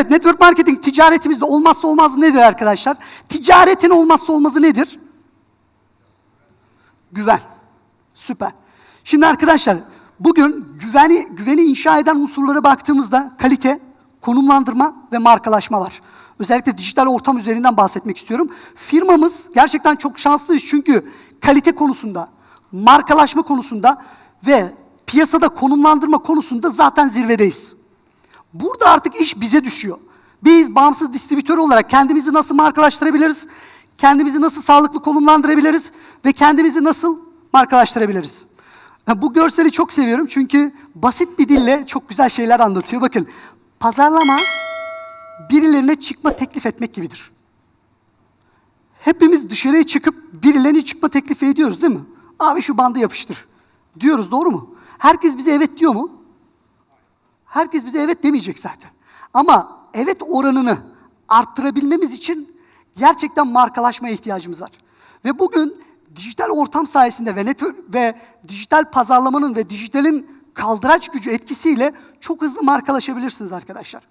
Evet, network marketing ticaretimizde olmazsa olmaz nedir arkadaşlar? Ticaretin olmazsa olmazı nedir? Güven. Süper. Şimdi arkadaşlar bugün güveni güveni inşa eden unsurlara baktığımızda kalite, konumlandırma ve markalaşma var. Özellikle dijital ortam üzerinden bahsetmek istiyorum. Firmamız gerçekten çok şanslıyız çünkü kalite konusunda, markalaşma konusunda ve piyasada konumlandırma konusunda zaten zirvedeyiz. Burada artık iş bize düşüyor. Biz bağımsız distribütör olarak kendimizi nasıl markalaştırabiliriz? Kendimizi nasıl sağlıklı konumlandırabiliriz? Ve kendimizi nasıl markalaştırabiliriz? Bu görseli çok seviyorum çünkü basit bir dille çok güzel şeyler anlatıyor. Bakın pazarlama birilerine çıkma teklif etmek gibidir. Hepimiz dışarıya çıkıp birilerine çıkma teklifi ediyoruz değil mi? Abi şu bandı yapıştır. Diyoruz doğru mu? Herkes bize evet diyor mu? Herkes bize evet demeyecek zaten. Ama evet oranını arttırabilmemiz için gerçekten markalaşmaya ihtiyacımız var. Ve bugün dijital ortam sayesinde ve network ve dijital pazarlamanın ve dijitalin kaldıraç gücü etkisiyle çok hızlı markalaşabilirsiniz arkadaşlar.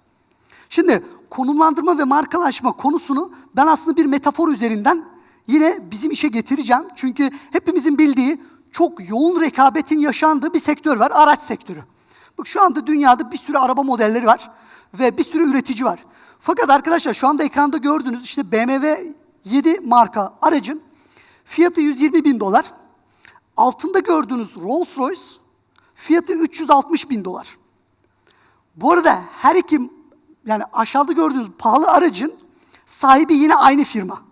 Şimdi konumlandırma ve markalaşma konusunu ben aslında bir metafor üzerinden yine bizim işe getireceğim. Çünkü hepimizin bildiği çok yoğun rekabetin yaşandığı bir sektör var, araç sektörü. Bak şu anda dünyada bir sürü araba modelleri var ve bir sürü üretici var. Fakat arkadaşlar şu anda ekranda gördüğünüz işte BMW 7 marka aracın fiyatı 120 bin dolar. Altında gördüğünüz Rolls Royce fiyatı 360 bin dolar. Bu arada her iki yani aşağıda gördüğünüz pahalı aracın sahibi yine aynı firma.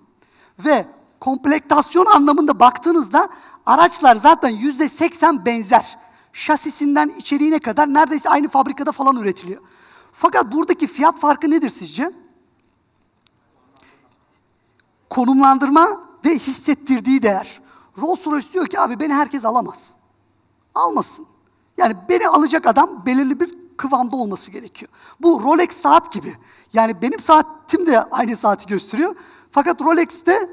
Ve komplektasyon anlamında baktığınızda araçlar zaten yüzde seksen benzer. Şasisinden içeriğine kadar neredeyse aynı fabrikada falan üretiliyor. Fakat buradaki fiyat farkı nedir sizce? Konumlandırma ve hissettirdiği değer. Rolls Royce diyor ki abi beni herkes alamaz. Almasın. Yani beni alacak adam belirli bir kıvamda olması gerekiyor. Bu Rolex saat gibi. Yani benim saatim de aynı saati gösteriyor. Fakat Rolex'te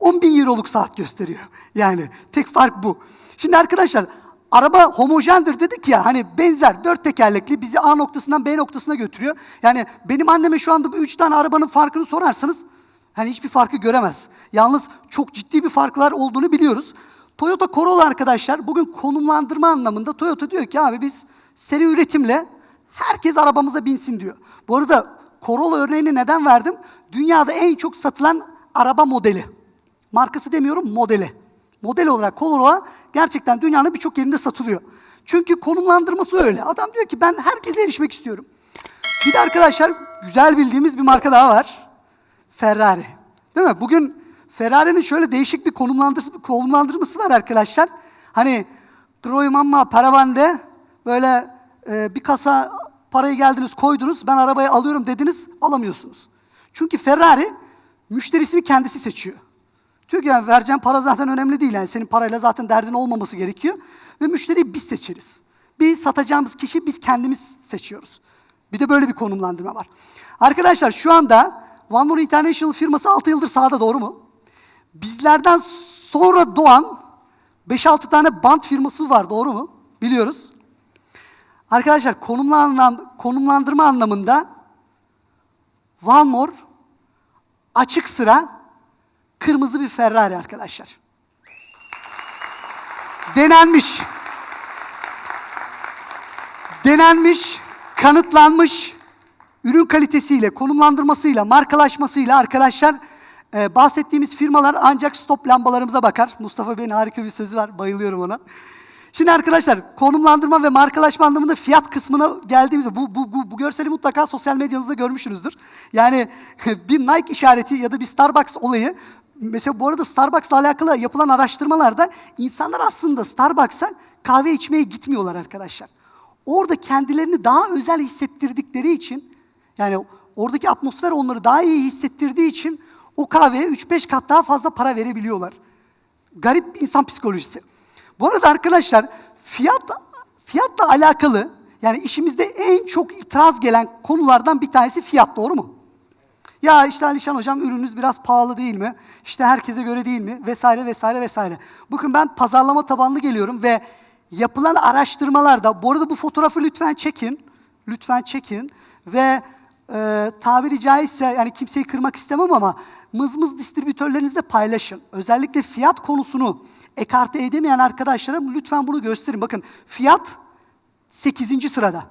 10 bin euroluk saat gösteriyor. Yani tek fark bu. Şimdi arkadaşlar araba homojendir dedik ya hani benzer dört tekerlekli bizi A noktasından B noktasına götürüyor. Yani benim anneme şu anda bu üç tane arabanın farkını sorarsanız hani hiçbir farkı göremez. Yalnız çok ciddi bir farklar olduğunu biliyoruz. Toyota Corolla arkadaşlar bugün konumlandırma anlamında Toyota diyor ki abi biz seri üretimle herkes arabamıza binsin diyor. Bu arada Corolla örneğini neden verdim? Dünyada en çok satılan araba modeli. Markası demiyorum modeli. Model olarak Corolla gerçekten dünyanın birçok yerinde satılıyor. Çünkü konumlandırması öyle. Adam diyor ki ben herkese erişmek istiyorum. Bir de arkadaşlar güzel bildiğimiz bir marka daha var. Ferrari. Değil mi? Bugün Ferrari'nin şöyle değişik bir konumlandırması, konumlandırması var arkadaşlar. Hani Troy Mamma böyle e, bir kasa parayı geldiniz koydunuz ben arabayı alıyorum dediniz alamıyorsunuz. Çünkü Ferrari müşterisini kendisi seçiyor. Diyor ki yani vereceğim para zaten önemli değil. Yani senin parayla zaten derdin olmaması gerekiyor. Ve müşteriyi biz seçeriz. Biz satacağımız kişi biz kendimiz seçiyoruz. Bir de böyle bir konumlandırma var. Arkadaşlar şu anda One More International firması 6 yıldır sahada doğru mu? Bizlerden sonra doğan 5-6 tane band firması var doğru mu? Biliyoruz. Arkadaşlar konumlandan, konumlandırma anlamında One More açık sıra kırmızı bir Ferrari arkadaşlar. Denenmiş. Denenmiş, kanıtlanmış ürün kalitesiyle, konumlandırmasıyla, markalaşmasıyla arkadaşlar e, bahsettiğimiz firmalar ancak stop lambalarımıza bakar. Mustafa Bey'in harika bir sözü var, bayılıyorum ona. Şimdi arkadaşlar konumlandırma ve markalaşma anlamında fiyat kısmına geldiğimizde bu, bu, bu, bu görseli mutlaka sosyal medyanızda görmüşsünüzdür. Yani bir Nike işareti ya da bir Starbucks olayı Mesela bu arada Starbucks'la alakalı yapılan araştırmalarda insanlar aslında Starbucks'a kahve içmeye gitmiyorlar arkadaşlar. Orada kendilerini daha özel hissettirdikleri için yani oradaki atmosfer onları daha iyi hissettirdiği için o kahveye 3-5 kat daha fazla para verebiliyorlar. Garip insan psikolojisi. Bu arada arkadaşlar fiyat fiyatla alakalı yani işimizde en çok itiraz gelen konulardan bir tanesi fiyat doğru mu? Ya işte Alişan hocam ürününüz biraz pahalı değil mi? İşte herkese göre değil mi? Vesaire vesaire vesaire. Bakın ben pazarlama tabanlı geliyorum ve yapılan araştırmalarda, bu arada bu fotoğrafı lütfen çekin. Lütfen çekin ve e, tabiri caizse yani kimseyi kırmak istemem ama mızmız distribütörlerinizle paylaşın. Özellikle fiyat konusunu ekarte edemeyen arkadaşlara lütfen bunu gösterin. Bakın fiyat 8. sırada.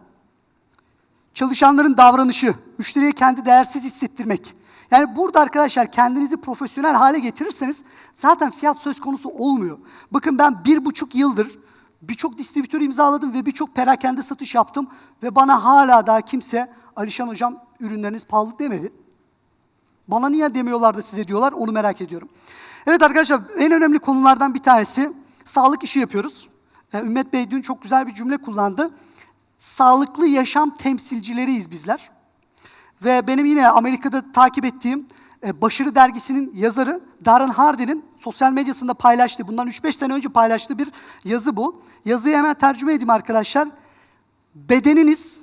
Çalışanların davranışı, müşteriye kendi değersiz hissettirmek. Yani burada arkadaşlar kendinizi profesyonel hale getirirseniz zaten fiyat söz konusu olmuyor. Bakın ben bir buçuk yıldır birçok distribütör imzaladım ve birçok perakende satış yaptım ve bana hala daha kimse Alişan hocam ürünleriniz pahalı demedi. Bana niye demiyorlar da size diyorlar onu merak ediyorum. Evet arkadaşlar en önemli konulardan bir tanesi sağlık işi yapıyoruz. Ee, Ümmet Bey dün çok güzel bir cümle kullandı. Sağlıklı yaşam temsilcileriyiz bizler. Ve benim yine Amerika'da takip ettiğim e, Başarı Dergisi'nin yazarı Darren Hardy'nin sosyal medyasında paylaştığı, bundan 3-5 sene önce paylaştığı bir yazı bu. Yazıyı hemen tercüme edeyim arkadaşlar. Bedeniniz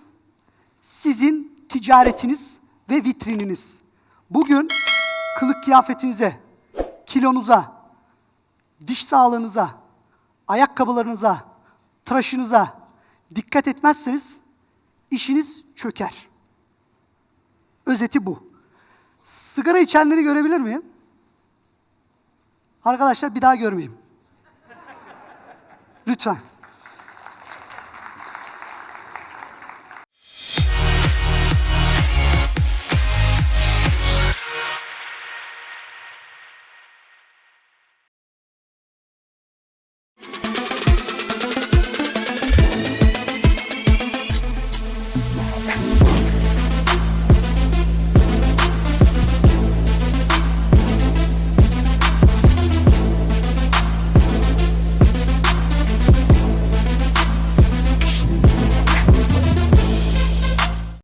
sizin ticaretiniz ve vitrininiz. Bugün kılık kıyafetinize, kilonuza, diş sağlığınıza, ayakkabılarınıza, tıraşınıza dikkat etmezseniz işiniz çöker. Özeti bu. Sigara içenleri görebilir miyim? Arkadaşlar bir daha görmeyeyim. Lütfen.